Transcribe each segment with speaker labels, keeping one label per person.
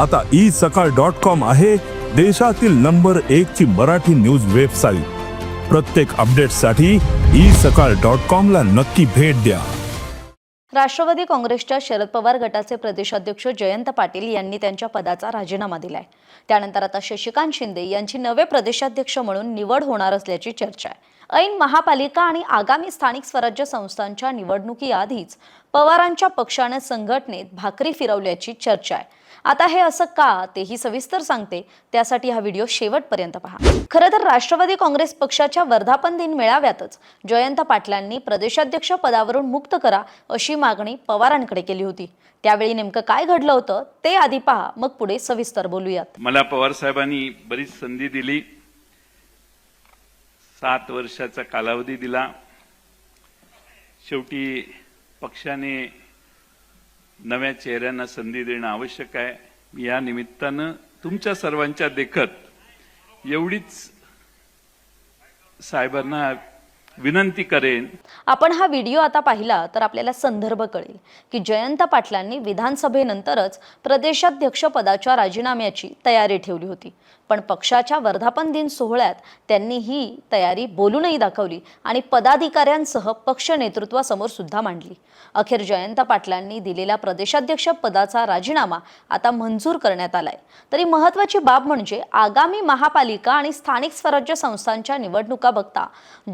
Speaker 1: आता ई सकाळ dot com आहे देशातील नंबर एक ची मराठी न्यूज वेबसाईट. प्रत्येक अपडेटसाठी ई सकाळ डॉट कॉम ला नक्की भेट द्या.
Speaker 2: राष्ट्रवादी काँग्रेसच्या शरद पवार गटाचे प्रदेशाध्यक्ष जयंत पाटील यांनी त्यांच्या पदाचा राजीनामा दिलाय. त्यानंतर आता शशिकांत शिंदे यांची नवे प्रदेशाध्यक्ष म्हणून निवड होणार असल्याची चर्चा आहे. ऐन महापालिका आणि आगामी स्थानिक स्वराज्य संस्थांच्या निवडणुकीआधीच पवारांच्या पक्षाने संघटनेत भाकरी फिरवल्याची चर्चा आहे. आता हे असं का तेही सविस्तर सांगते. त्यासाठी हा व्हिडिओ शेवटपर्यंत पहा. खरं तर राष्ट्रवादी काँग्रेस पक्षाच्या वर्धापन दिन मेळाव्यातच जयंत पाटलांनी प्रदेशाध्यक्ष पदावरून मुक्त करा अशी मागणी पवारांकडे केली होती. त्यावेळी नेमकं काय घडलं होतं ते आधी पहा. मग पुढे सविस्तर बोलूयात.
Speaker 3: मला पवार साहेबांनी बरीच संधी दिली. सात वर्षाचा कालावधी दिला. शेवटी पक्षाने नव्या चेहऱ्यांना संधी देणं आवश्यक आहे. मी या निमित्तानं तुमच्या सर्वांच्या देखत एवढीच साहेबांना विनंती करेन.
Speaker 2: आपण हा व्हिडिओ आता पाहिला तर आपल्याला संदर्भ कळेल की जयंत पाटलांनी विधानसभेनंतरच प्रदेशाध्यक्ष पदाच्या राजीनाम्याची तयारी ठेवली होती. पण पक्षाच्या वर्धापन दिन सोहळ्यात त्यांनी ही तयारी बोलूनही दाखवली आणि पदाधिकाऱ्यांसह पक्ष नेतृत्वासमोर सुद्धा मांडली. अखेर जयंत पाटलांनी दिलेला प्रदेशाध्यक्ष पदाचा राजीनामा आता मंजूर करण्यात आलाय. तरी महत्वाची बाब म्हणजे आगामी महापालिका आणि स्थानिक स्वराज्य संस्थांच्या निवडणुका बघता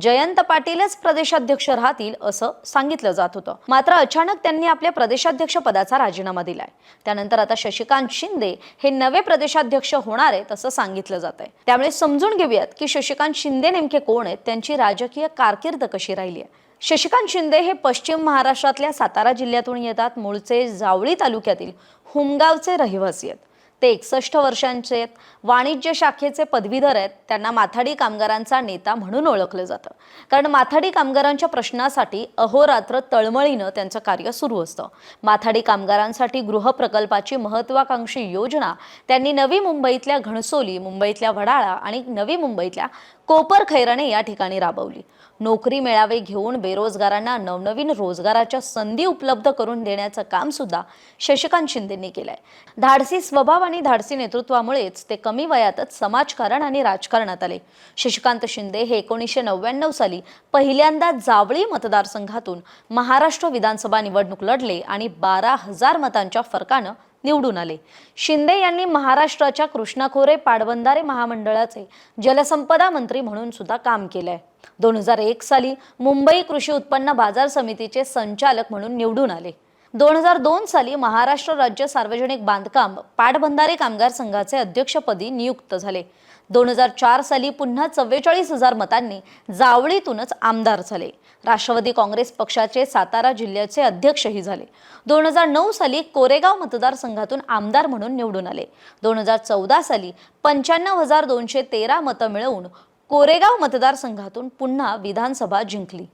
Speaker 2: जयंत पाटीलच प्रदेशाध्यक्ष राहतील असं सांगितलं जात होतं. मात्र अचानक त्यांनी आपल्या प्रदेशाध्यक्ष पदाचा राजीनामा दिलाय. त्यानंतर आता शशिकांत शिंदे हे नवे प्रदेशाध्यक्ष होणार आहेत असं सांगितलं जात आहे. त्यामुळे समजून घेऊयात की शशिकांत शिंदे नेमके कोण आहेत? त्यांची राजकीय कारकीर्द कशी राहिली आहे? शशिकांत शिंदे हे पश्चिम महाराष्ट्रातल्या सातारा जिल्ह्यातून येतात. मूळचे जावळी तालुक्यातील हुमगावचे रहिवासी आहेत. ते एकसष्ट वर्षांचे आहेत. वाणिज्य शाखेचे पदवीधर आहेत. त्यांना माथाडी कामगारांचा नेता म्हणून ओळखलं जातं. कारण माथाडी कामगारांच्या प्रश्नासाठी अहोरात्र तळमळीनं त्यांचं कार्य सुरू असतं. माथाडी कामगारांसाठी गृहप्रकल्पाची महत्वाकांक्षी योजना त्यांनी नवी मुंबईतल्या घणसोली मुंबईतल्या वडाळा आणि नवी मुंबईतल्या कोपर खैराणे या ठिकाणी राबवली. नोकरी मेळावे घेऊन बेरोजगारांना नवनवीन रोजगाराच्या संधी उपलब्ध करून देण्याचं काम सुद्धा शशिकांत शिंदेंनी केलंय. धाडसी स्वभाव आणि धाडसी नेतृत्वामुळेच ते कमी वयातच समाजकारण आणि राजकारणात आले. शशिकांत शिंदे हे एकोणीसशे नव्याण्णव साली पहिल्यांदा जावळी मतदारसंघातून महाराष्ट्र विधानसभा निवडणूक लढले आणि बारा हजार मतांच्या फरकानं निवडून आले. शिंदे यांनी महाराष्ट्राच्या कृष्णा खोरे पाटबंधारे महामंडळाचे जलसंपदा मंत्री म्हणून सुद्धा काम केलंय. दोन हजार एक साली मुंबई कृषी उत्पन्न बाजार समितीचे संचालक म्हणून निवडून आले. दोन हजार दोन साली महाराष्ट्र राज्य सार्वजनिक बांधकाम पाटबंधारे कामगार संघाचे अध्यक्षपदी नियुक्त झाले. दोन हजार चार साली पुन्हा चव्वेचाळीस हजार मतांनी जावळीतूनच आमदार झाले. राष्ट्रवादी काँग्रेस पक्षाचे सातारा जिल्ह्याचे अध्यक्षही झाले. दोन हजार नऊ साली कोरेगाव मतदारसंघातून आमदार म्हणून निवडून आले. दोन हजार चौदा साली पंच्याण्णव हजार दोनशे तेरा मतं मिळवून कोरेगाव मतदारसंघातून पुन्हा विधानसभा जिंकली.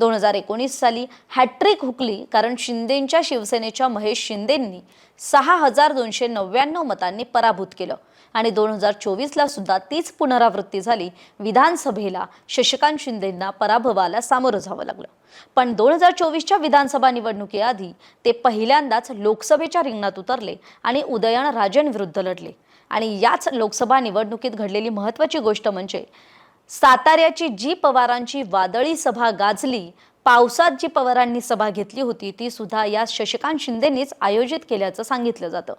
Speaker 2: दोन हजार एकोणीस साली हॅट्रिक हुकली कारण शिंदेंच्या शिवसेनेच्या महेश शिंदेंनी सहा हजार दोनशे नव्याण्णव मतांनी पराभूत केलं. आणि दोन हजार चोवीसला सुद्धा तीच पुनरावृत्ती झाली. विधानसभेला शशिकांत शिंदेंना पराभवाला सामोरं जावं लागलं. पण दोन हजार चोवीसच्या विधानसभा निवडणुकीआधी ते पहिल्यांदाच लोकसभेच्या रिंगणात उतरले आणि उदयन राजन विरुद्ध लढले. आणि याच लोकसभा निवडणुकीत घडलेली महत्त्वाची गोष्ट म्हणजे साताऱ्याची जी पवारांची वादळी सभा गाजली पावसात जी पवारांनी सभा घेतली होती ती सुद्धा या शशिकांत शिंदेनेच आयोजित केल्याचं सांगितलं जातं.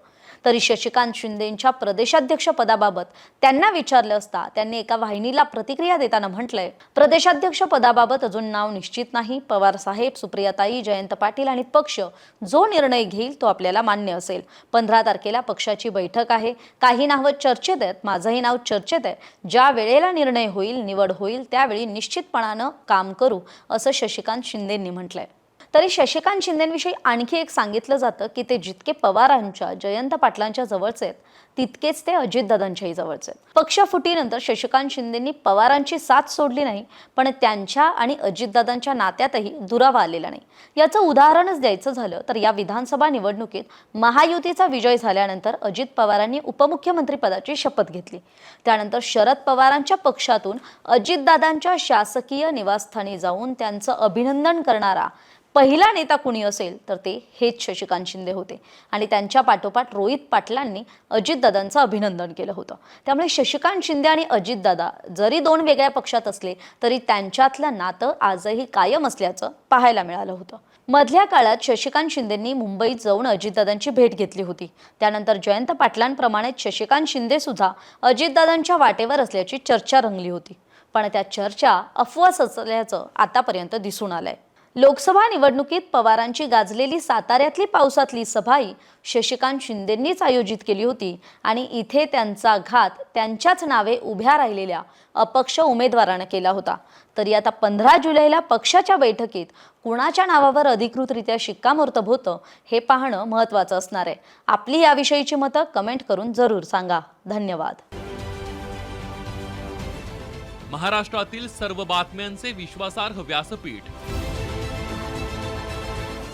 Speaker 2: तरी शशिकांत शिंदेंच्या प्रदेशाध्यक्षपदाबाबत त्यांना विचारलं असता त्यांनी एका वाहिनीला प्रतिक्रिया देताना म्हटलंय प्रदेशाध्यक्ष पदाबाबत अजून नाव निश्चित नाही. पवार साहेब सुप्रियाताई जयंत पाटील आणि पक्ष जो निर्णय घेईल तो आपल्याला मान्य असेल. पंधरा तारखेला पक्षाची बैठक आहे. काही नावं चर्चेत आहेत. माझंही नाव चर्चेत आहे. ज्या वेळेला निर्णय होईल निवड होईल त्यावेळी निश्चितपणानं काम करू असं शशिकांत शिंदेंनी म्हटलंय. तरी शशिकांत शिंदेविषयी आणखी एक सांगितलं जातं की ते जितके पवारांच्या जयंत पाटलांच्या जवळचे आहेत तितकेच ते अजितदादांच्याही जवळचे आहेत. पक्ष फुटीनंतर शशिकांत शिंदेंनी पवारांची साथ सोडली नाही पण त्यांच्या आणि अजितदादांच्या नात्यातही दुरावा आलेला नाही. याचं उदाहरणच द्यायचं झालं तर या विधानसभा निवडणुकीत महायुतीचा विजय झाल्यानंतर अजित पवारांनी उपमुख्यमंत्रीपदाची शपथ घेतली. त्यानंतर शरद पवारांच्या पक्षातून अजितदादांच्या शासकीय निवासस्थानी जाऊन त्यांचं अभिनंदन करणारा पहिला नेता कुणी असेल तर ते हेच शशिकांत शिंदे होते. आणि त्यांच्या पाठोपाठ रोहित पाटलांनी अजितदादांचं अभिनंदन केलं होतं. त्यामुळे शशिकांत शिंदे आणि अजितदादा जरी दोन वेगळ्या पक्षात असले तरी त्यांच्यातलं नातं आजही कायम असल्याचं पाहायला मिळालं होतं. मधल्या काळात शशिकांत शिंदेंनी मुंबईत जाऊन अजितदादांची भेट घेतली होती. त्यानंतर जयंत पाटलांप्रमाणेच शशिकांत शिंदे सुद्धा अजितदादांच्या वाटेवर असल्याची चर्चा रंगली होती. पण त्या चर्चा अफवाच असल्याचं आतापर्यंत दिसून आलंय. लोकसभा निवडणुकीत पवारांची गाजलेली साताऱ्यातली पावसातली सभाही शशिकांत शिंदेंनीच आयोजित केली होती आणि इथे त्यांचा घात त्यांच्याच नावे उभ्या राहिलेल्या अपक्ष उमेदवारानं केला होता. तरी आता पंधरा जुलैला पक्षाच्या बैठकीत कुणाच्या नावावर अधिकृतरित्या शिक्कामोर्तब होतं हे पाहणं महत्त्वाचं असणार आहे. आपली याविषयीची मतं कमेंट करून जरूर सांगा. धन्यवाद.
Speaker 4: महाराष्ट्रातील सर्व बातम्यांचे विश्वासार्ह व्यासपीठ